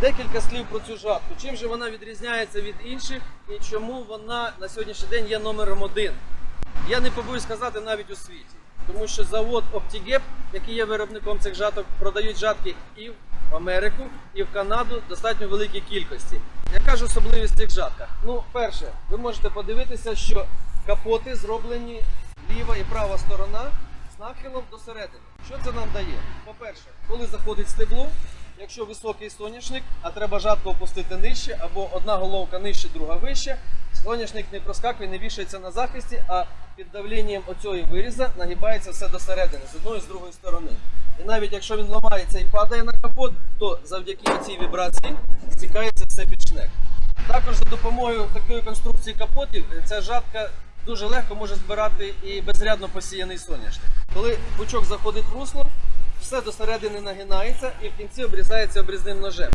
Декілька слів про цю жатку. Чим же вона відрізняється від інших і чому вона на сьогоднішній день є номером один? Я не побоюсь сказати навіть у світі, тому що завод Optigep, який є виробником цих жаток, продають жатки і в Америку, і в Канаду достатньо великій кількості. Яка ж особливість цих жатках? Ну, перше, ви можете подивитися, що капоти зроблені ліва і права сторона з нахилом до середини. Що це нам дає? По-перше, коли заходить стебло, якщо високий соняшник, а треба жатку опустити нижче, або одна головка нижче, друга вище, соняшник не проскакує, не вішається на захисті, а під давленням оцього виріза нагибається все до середини, з одної і з другої сторони. І навіть якщо він ламається і падає на капот, то завдяки цій вібрації стікається все під шнек. Також за допомогою такої конструкції капотів е, ця жатка дуже легко може збирати і безрядно посіяний соняшник. Коли пучок заходить в русло, все до середини нагинається і в кінці обрізається обрізним ножем.